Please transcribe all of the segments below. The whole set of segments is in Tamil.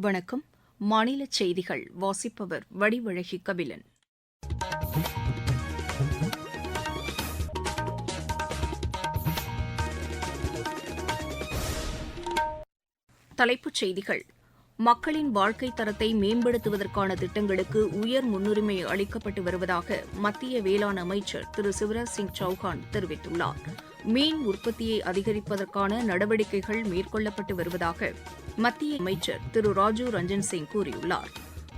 வணக்கம். மாநில செய்திகள் வாசிப்பவர் வடிவழகி கபிலன். தலைப்புச் செய்திகள். மக்களின் வாழ்க்கை தரத்தை மேம்படுத்துவதற்கான திட்டங்களுக்கு உயர் முன்னுரிமை அளிக்கப்பட்டு வருவதாக மத்திய வேளாண் அமைச்சர் திரு சிவராஜ் சிங் சௌஹான் தெரிவித்துள்ளார். மீன் உற்பத்தியை அதிகரிப்பதற்கான நடவடிக்கைகள் மேற்கொள்ளப்பட்டு வருவதாக மத்திய அமைச்சர் திரு ராஜீவ் ரஞ்சன் சிங் கூறியுள்ளார்.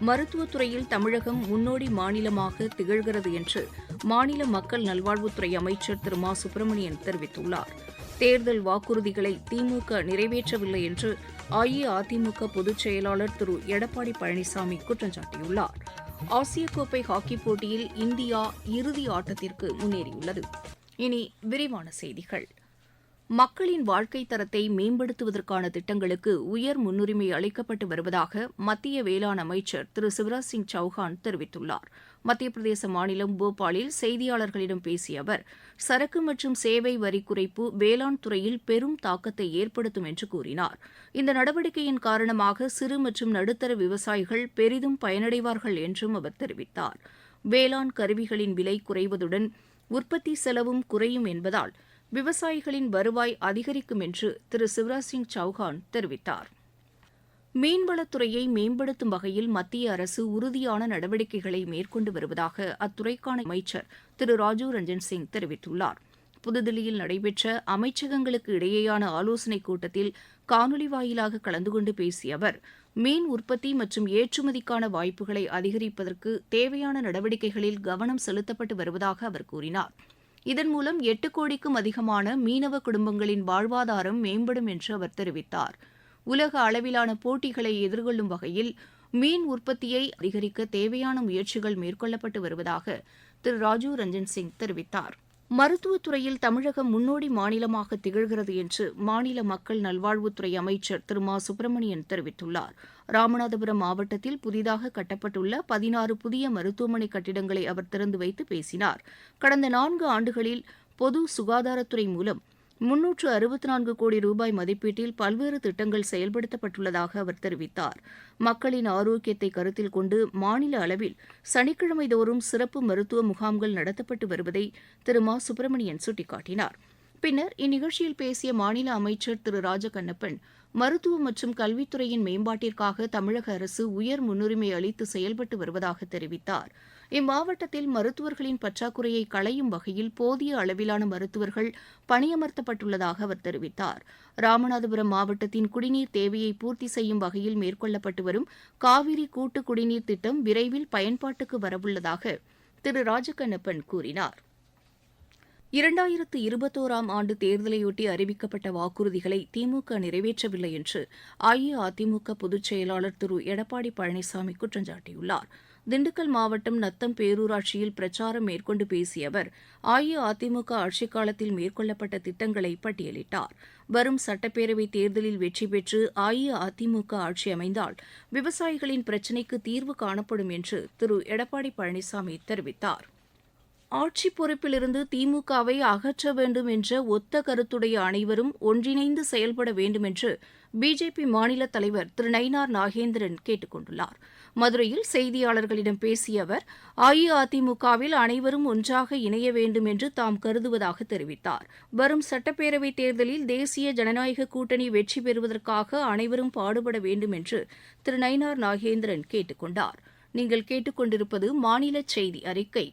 மருத்துவத்துறையில் தமிழகம் முன்னோடி மாநிலமாக திகழ்கிறது என்று மாநில மக்கள் நல்வாழ்வுத்துறை அமைச்சர் திரு மா சுப்பிரமணியன் தெரிவித்துள்ளார். தேர்தல் வாக்குறுதிகளை திமுக நிறைவேற்றவில்லை என்று அஇஅதிமுக பொதுச் செயலாளர் திரு எடப்பாடி பழனிசாமி குற்றம் சாட்டியுள்ளார் ஆசிய கோப்பை ஹாக்கி போட்டியில் இந்தியா இறுதி ஆட்டத்திற்கு முன்னேறியுள்ளது. இனி விரிவான செய்திகள். மக்களின் வாழ்க்கை தரத்தை மேம்படுத்துவதற்கான திட்டங்களுக்கு உயர் முன்னுரிமை அளிக்கப்பட்டு வருவதாக மத்திய வேளாண் அமைச்சர் திரு சிவராஜ் சிங் சௌஹான் தெரிவித்துள்ளார். மத்திய பிரதேச மாநிலம் போபாலில் செய்தியாளர்களிடம் பேசிய அவர் சரக்கு மற்றும் சேவை வரி குறைப்பு வேளாண் துறையில் பெரும் தாக்கத்தை ஏற்படுத்தும் என்று கூறினார். இந்த நடவடிக்கையின் காரணமாக சிறு மற்றும் நடுத்தர விவசாயிகள் பெரிதும் பயனடைவார்கள் என்றும் அவர் தெரிவித்தார். வேளாண் கருவிகளின் விலை குறைவதுடன் உற்பத்தி செலவும் குறையும் என்பதால் விவசாயிகளின் வருவாய் அதிகரிக்கும் என்று திரு சிவராஜ் சிங் சௌஹான் தெரிவித்தார். மீன்வளத்துறையை மேம்படுத்தும் வகையில் மத்திய அரசு உறுதியான நடவடிக்கைகளை மேற்கொண்டு வருவதாக அத்துறைக்கான அமைச்சர் திரு ராஜீவ் ரஞ்சன் சிங் தெரிவித்துள்ளார். புதுதில்லியில் நடைபெற்ற அமைச்சகங்களுக்கு இடையேயான ஆலோசனைக் கூட்டத்தில் காணொலி வாயிலாக கலந்து கொண்டு பேசிய அவர் மீன் உற்பத்தி மற்றும் ஏற்றுமதிக்கான வாய்ப்புகளை அதிகரிப்பதற்கு தேவையான நடவடிக்கைகளில் கவனம் செலுத்தப்பட்டு வருவதாக அவர் கூறினார். இதன் மூலம் எட்டு கோடிக்கும் அதிகமான மீனவ குடும்பங்களின் வாழ்வாதாரம் மேம்படும் என்று அவர் தெரிவித்தார். உலக அளவிலான போட்டிகளை எதிர்கொள்ளும் வகையில் மீன் உற்பத்தியை அதிகரிக்க தேவையான முயற்சிகள் மேற்கொள்ளப்பட்டு வருவதாக திரு ராஜீவ் ரஞ்சன் சிங் தெரிவித்தார். மருத்துவத்துறையில் தமிழகம் முன்னோடி மாநிலமாக திகழ்கிறது என்று மாநில மக்கள் நல்வாழ்வுத்துறை அமைச்சர் திரு. மா. சுப்பிரமணியன் தெரிவித்துள்ளார். ராமநாதபுரம் மாவட்டத்தில் புதிதாக கட்டப்பட்டுள்ள பதினாறு புதிய மருத்துவமனை கட்டிடங்களை அவர் திறந்து வைத்து பேசினார். கடந்த நான்கு ஆண்டுகளில் பொது சுகாதாரத்துறை மூலம் முன்னூற்று அறுபத்தி நான்கு கோடி ரூபாய் மதிப்பீட்டில் பல்வேறு திட்டங்கள் செயல்படுத்தப்பட்டுள்ளதாக அவர் தெரிவித்தார். மக்களின் ஆரோக்கியத்தை கருத்தில் கொண்டு மாநில அளவில் சனிக்கிழமை தோறும் சிறப்பு மருத்துவ முகாம்கள் நடத்தப்பட்டு வருவதை திரு. மா. சுப்பிரமணியன் சுட்டிக்காட்டினார். பின்னர் இந்நிகழ்ச்சியில் பேசிய மாநில அமைச்சர் திரு. ராஜகண்ணப்பன் மருத்துவ மற்றும் கல்வித்துறையின் மேம்பாட்டிற்காக தமிழக அரசு உயர் முன்னுரிமை அளித்து செயல்பட்டு வருவதாக தெரிவித்தார். இம்மாவட்டத்தில் மருத்துவர்களின் பற்றாக்குறையை களையும் வகையில் போதிய அளவிலான மருத்துவர்கள் பணியமர்த்தப்பட்டுள்ளதாக அவர் தெரிவித்தார். ராமநாதபுரம் மாவட்டத்தின் குடிநீர் தேவையை பூர்த்தி செய்யும் வகையில் மேற்கொள்ளப்பட்டு வரும் காவிரி கூட்டு குடிநீர் திட்டம் விரைவில் பயன்பாட்டுக்கு வரவுள்ளதாக திரு ராஜகண்ணப்பன் கூறினார். இரண்டாயிரத்து இருபத்தோராம் ஆண்டு தேர்தலையொட்டி அறிவிக்கப்பட்ட வாக்குறுதிகளை திமுக நிறைவேற்றவில்லை என்று அஇஅதிமுக பொதுச் செயலாளர் திரு. எடப்பாடி பழனிசாமி குற்றம் சாட்டியுள்ளார். திண்டுக்கல் மாவட்டம் நத்தம் பேரூராட்சியில் பிரச்சாரம் மேற்கொண்டு பேசிய அவர் அஇஅதிமுக ஆட்சிக் காலத்தில் மேற்கொள்ளப்பட்ட திட்டங்களை பட்டியலிட்டார். வரும் சட்டப்பேரவைத் தேர்தலில் வெற்றி பெற்று அஇஅதிமுக ஆட்சி அமைந்தால் விவசாயிகளின் பிரச்சினைக்கு தீர்வு காணப்படும் என்று திரு. எடப்பாடி பழனிசாமி தெரிவித்தார். ஆட்சி பொறுப்பிலிருந்து திமுகவை அகற்ற வேண்டும் என்ற ஒத்த கருத்துடைய அனைவரும் ஒன்றிணைந்து செயல்பட வேண்டும் என்று பிஜேபி மாநில தலைவர் திரு நயினார் நாகேந்திரன் கேட்டுக் கொண்டுள்ளார். மதுரையில் செய்தியாளர்களிடம் பேசிய அவர் அஇஅதிமுகவில் அனைவரும் ஒன்றாக இணைய வேண்டும் என்று தாம் கருதுவதாக தெரிவித்தார். வரும் சட்டப்பேரவைத் தேர்தலில் தேசிய ஜனநாயக கூட்டணி வெற்றி பெறுவதற்காக அனைவரும் பாடுபட வேண்டும் என்று திரு நயினார் நாகேந்திரன் கேட்டுக் கொண்டார். நீங்கள் கேட்டுக்கொண்டிருப்பது மாநில செய்தி அறிக்கை.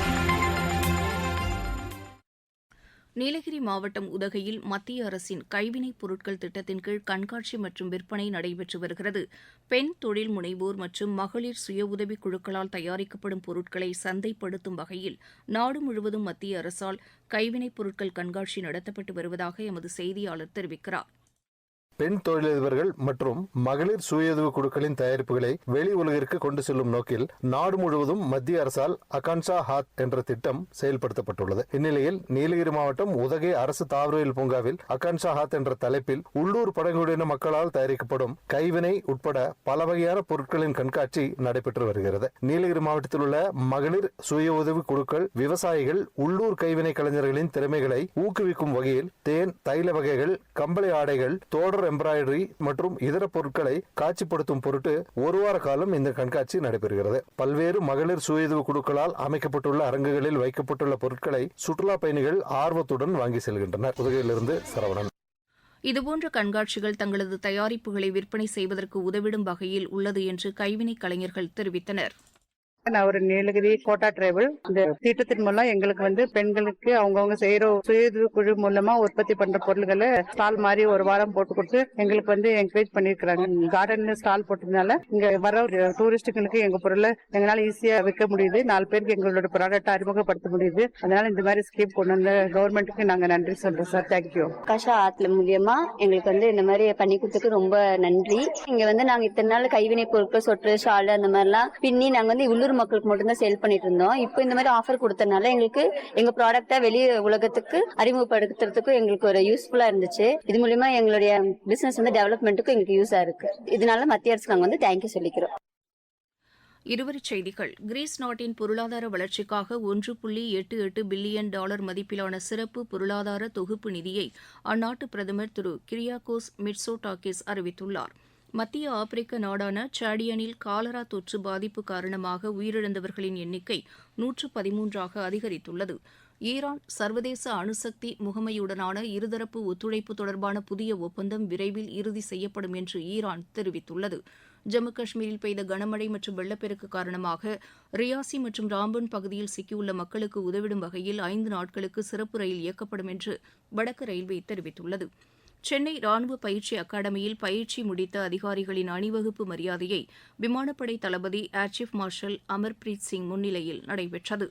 நீலகிரி மாவட்டம் உதகையில் மத்திய அரசின் கைவினைப் பொருட்கள் திட்டத்தின் கீழ் கண்காட்சி மற்றும் விற்பனை நடைபெற்று வருகிறது. பெண் தொழில் முனைவோர் மற்றும் மகளிர் சுய உதவிக் குழுக்களால் தயாரிக்கப்படும் பொருட்களை சந்தைப்படுத்தும் வகையில் நாடு முழுவதும் மத்திய அரசால் கைவினைப் பொருட்கள் கண்காட்சி நடத்தப்பட்டு வருவதாக எமது செய்தியாளர் தெரிவிக்கிறார். பெண் தொழிலதிபர்கள் மற்றும் மகளிர் சுயதவு குழுக்களின் தயாரிப்புகளை வெளி உலகிற்கு கொண்டு செல்லும் நோக்கில் நாடு முழுவதும் மத்திய அரசால் அகான்ஷா ஹாத் என்ற திட்டம் செயல்படுத்தப்பட்டுள்ளது. இந்நிலையில் நீலகிரி மாவட்டம் உதகை அரசு தாவரவியல் பூங்காவில் அகான்ஷா ஹாத் என்ற தலைப்பில் உள்ளூர் பழங்குடியின மக்களால் தயாரிக்கப்படும் கைவினை உட்பட பல வகையான பொருட்களின் கண்காட்சி நடைபெற்று வருகிறது. நீலகிரி மாவட்டத்தில் உள்ள மகளிர் சுய உதவி குழுக்கள் விவசாயிகள் உள்ளூர் கைவினை கலைஞர்களின் திறமைகளை ஊக்குவிக்கும் வகையில் தேன் தைல வகைகள் கம்பளி ஆடைகள் தோடர் எம்ப்ராய்டரி மற்றும் இதர பொருட்களை காட்சிப்படுத்தும் பொருட்டு ஒரு வார காலம் இந்த கண்காட்சி நடைபெறுகிறது. பல்வேறு மகளிர் சுயஉதவி குழுக்களால் அமைக்கப்பட்டுள்ள அரங்குகளில் வைக்கப்பட்டுள்ள பொருட்களை சுற்றுலா பயணிகள் ஆர்வத்துடன் வாங்கி செல்கின்றனர். புதுகையிலிருந்து சரவணன். இதுபோன்ற கண்காட்சிகள் தங்களது தயாரிப்புகளை விற்பனை செய்வதற்கு உதவிடும் வகையில் உள்ளது என்று கைவினைக் கலைஞர்கள் தெரிவித்தனர். நான் ஒரு நீலகிரி கோட்டா டிரைவல் இந்த திட்டத்தின் மூலம் எங்களுக்கு வந்து பெண்களுக்கு அவங்கவுங்க செய்யற சுயது குழு மூலமா உற்பத்தி பண்ற பொருள்களை ஸ்டால் மாதிரி ஒரு வாரம் போட்டு கொடுத்து எங்களுக்கு வந்து என்கரேஜ் பண்ணிருக்கிறாங்க. கார்டன்ல ஸ்டால் போட்டதுனால இங்க வர டூரிஸ்டுகளுக்கு எங்க பொருளை எங்களால ஈஸியா விற்க முடியுது. நாலு பேருக்கு எங்களோட ப்ராடக்ட் அறிமுகப்படுத்த முடியுது. அதனால இந்த மாதிரி ஸ்கீம் கொண்டு வந்த கவர்மெண்ட்டுக்கு நாங்க நன்றி சொல்றோம் சார் தேங்க்யூ கஷா ஆத்ல மூலியமா எங்களுக்கு வந்து இந்த மாதிரி பண்ணி கொடுத்ததுக்கு ரொம்ப நன்றி. இங்க வந்து நாங்க இத்தனை நாள் கைவினை பொருட்கள் சொட்டு ஷால் அந்த மாதிரிலாம் பின்னி நாங்க வந்து உள்ளூர் மக்களுக்கு மட்டும்தான் சேல் பண்ணிட்டு இருந்தோம். இப்போ இந்த மாதிரி ஆஃபர் கொடுத்தனால எங்களுக்கு எங்க ப்ராடக்டா வெளி உலகத்துக்கு அறிமுகப்படுத்துறதுக்கும் எங்களுக்கு ஒரு யூஸ்ஃபுல்லா இருந்துச்சு. இது மூலியமா எங்களுடைய பிசினஸ் வந்து டெவலப்மெண்ட்டுக்கும் எங்களுக்கு யூஸா இருக்கு. இதனால மத்திய அரசுக்கு நாங்க வந்து தேங்க்யூ சொல்லிக்கிறோம். இருவரிச் செய்திகள். கிரீஸ் நாட்டின் பொருளாதார வளர்ச்சிக்காக ஒன்று புள்ளி எட்டு எட்டு பில்லியன் டாலர் மதிப்பிலான சிறப்பு பொருளாதார தொகுப்பு நிதியை அந்நாட்டு பிரதமர் திரு கிரியாகோஸ் மிட்சோடாக்கிஸ் அறிவித்துள்ளார். மத்திய ஆப்பிரிக்க நாடான சாடியனில் காலரா தொற்று பாதிப்பு காரணமாக உயிரிழந்தவர்களின் எண்ணிக்கை நூற்று பதிமூன்றாக அதிகரித்துள்ளது. ஈரான் சர்வதேச அணுசக்தி முகமையுடனான இருதரப்பு ஒத்துழைப்பு தொடர்பான புதிய ஒப்பந்தம் விரைவில் இறுதி செய்யப்படும் என்று ஈரான் தெரிவித்துள்ளது. ஜம்மு காஷ்மீரில் பெய்த கனமழை மற்றும் வெள்ளப்பெருக்கு காரணமாக ரியாசி மற்றும் ராம்பன் பகுதியில் சிக்கியுள்ள மக்களுக்கு உதவிடும் வகையில் ஐந்து நாட்களுக்கு சிறப்பு ரயில் இயக்கப்படும் என்று வடக்கு ரயில்வே தெரிவித்துள்ளது. சென்னை ராணுவ பயிற்சி அகாடமியில் பயிற்சி முடித்த அதிகாரிகளின் அணிவகுப்பு மரியாதையை விமானப்படை தளபதி air chief marshal Amarpreet Singh முன்னிலையில் நடைபெற்றது.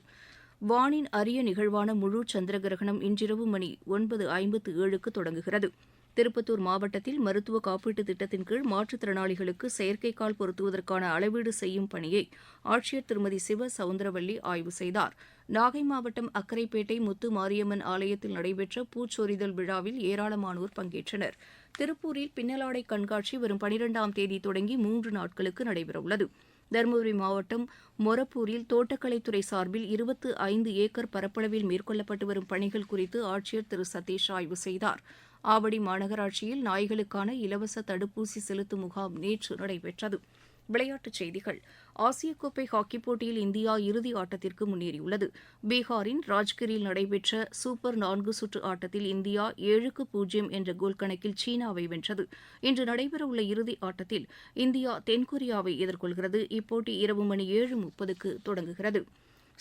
வானின் அரிய நிகழ்வான முழு சந்திர கிரகணம் இன்றிரவு மணி ஒன்பது ஐம்பத்து ஏழுக்கு தொடங்குகிறது. திருப்பத்தூர் மாவட்டத்தில் மருத்துவ காப்பீட்டுத் திட்டத்தின் கீழ் மாற்றுத்திறனாளிகளுக்கு செயற்கைக்கால் பொருத்துவதற்கான அளவீடு செய்யும் பணியை ஆட்சியர் திருமதி சிவ சவுந்தரவல்லி ஆய்வு செய்தார். நாகை மாவட்டம் அக்கரைப்பேட்டை முத்து மாரியம்மன் ஆலயத்தில் நடைபெற்ற பூச்சொரிதல் விழாவில் ஏராளமானோர் பங்கேற்றனர். திருப்பூரில் பின்னலாடை கண்காட்சி வரும் பனிரெண்டாம் தேதி தொடங்கி மூன்று நாட்களுக்கு நடைபெறவுள்ளது. தருமபுரி மாவட்டம் மொரப்பூரில் தோட்டக்கலைத்துறை சார்பில் இருபத்து ஐந்து ஏக்கர் பரப்பளவில் மேற்கொள்ளப்பட்டு வரும் பணிகள் குறித்து ஆட்சியர் திரு சதீஷ் ஆய்வு செய்தார். ஆவடி மாநகராட்சியில் நாய்களுக்கான இலவச தடுப்பூசி செலுத்தும் முகாம் நேற்று நடைபெற்றது. விளையாட்டுச் செய்திகள். ஆசிய கோப்பை ஹாக்கிப் போட்டியில் இந்தியா இறுதி ஆட்டத்திற்கு முன்னேறியுள்ளது. பீகாரின் ராஜ்கிரில் நடைபெற்ற சூப்பர் நான்கு சுற்று ஆட்டத்தில் இந்தியா ஏழுக்கு பூஜ்ஜியம் என்ற கோல் கணக்கில் சீனாவை வென்றது. இன்று நடைபெறவுள்ள இறுதி ஆட்டத்தில் இந்தியா தென்கொரியாவை எதிர்கொள்கிறது. இப்போட்டி இரவு மணி ஏழு முப்பதுக்கு தொடங்குகிறது.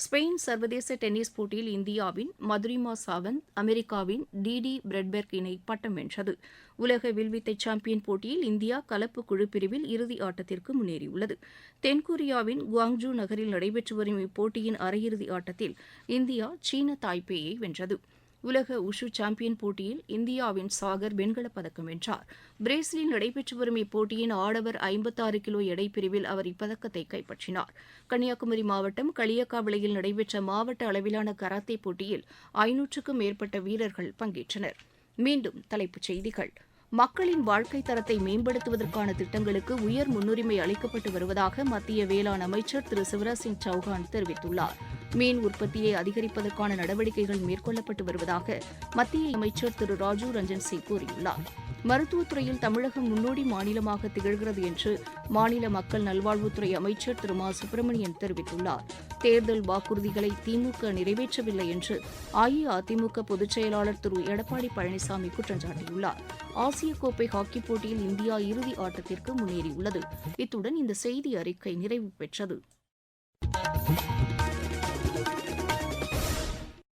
ஸ்பெயின் சர்வதேச டென்னிஸ் போட்டியில் இந்தியாவின் மதுரிமா சாவந்த் அமெரிக்காவின் டிடி பிரெட்பெர்க் இணை பட்டம் வென்றது. உலக வில்வித்தை சாம்பியன் போட்டியில் இந்தியா கலப்பு குழு பிரிவில் இறுதி ஆட்டத்திற்கு முன்னேறியுள்ளது. தென்கொரியாவின் குவாங்ஜூ நகரில் நடைபெற்று வரும் இப்போட்டியின் அரையிறுதி ஆட்டத்தில் இந்தியா சீன தாய்பேயை வென்றது. உலக உஷு சாம்பியன் போட்டியில் இந்தியாவின் சாகர் வெண்கலப் பதக்கம் வென்றார். பிரேசிலில் நடைபெற்று வரும் இப்போட்டியின் ஆடவர் ஐம்பத்தாறு கிலோ எடை பிரிவில் அவர் இப்பதக்கத்தை கைப்பற்றினார். கன்னியாகுமரி மாவட்டம் களியக்காவிளையில் நடைபெற்ற மாவட்ட அளவிலான கராத்தே போட்டியில் ஐநூற்றுக்கும் மேற்பட்ட வீரர்கள் பங்கேற்றனர். மீண்டும் தலைப்புச் செய்திகள். மக்களின் வாழ்க்கை தரத்தை மேம்படுத்துவதற்கான திட்டங்களுக்கு உயர் முன்னுரிமை அளிக்கப்பட்டு வருவதாக மத்திய வேளாண் அமைச்சர் திரு சிவராஜ் சிங் சௌஹான் தெரிவித்துள்ளார். மீன் உற்பத்தியை அதிகரிப்பதற்கான நடவடிக்கைகள் மேற்கொள்ளப்பட்டு வருவதாக மத்திய அமைச்சர் திரு ராஜீவ் ரஞ்சன் சிங் கூறியுள்ளார். மருத்துவத்துறையில் தமிழகம் முன்னோடி மாநிலமாக திகழ்கிறது என்று மாநில மக்கள் நல்வாழ்வுத்துறை அமைச்சர் திரு மா. சுப்பிரமணியன் தெரிவித்துள்ளார். தேர்தல் வாக்குறுதிகளை திமுக நிறைவேற்றவில்லை என்று அஇஅதிமுக பொதுச் செயலாளர் திரு எடப்பாடி பழனிசாமி குற்றம் சாட்டியுள்ளார். ஆசிய கோப்பை ஹாக்கிப் போட்டியில் இந்தியா இறுதி ஆட்டத்திற்கு முன்னேறியுள்ளது. இத்துடன் இந்த செய்தி அறிக்கை நிறைவு பெற்றது.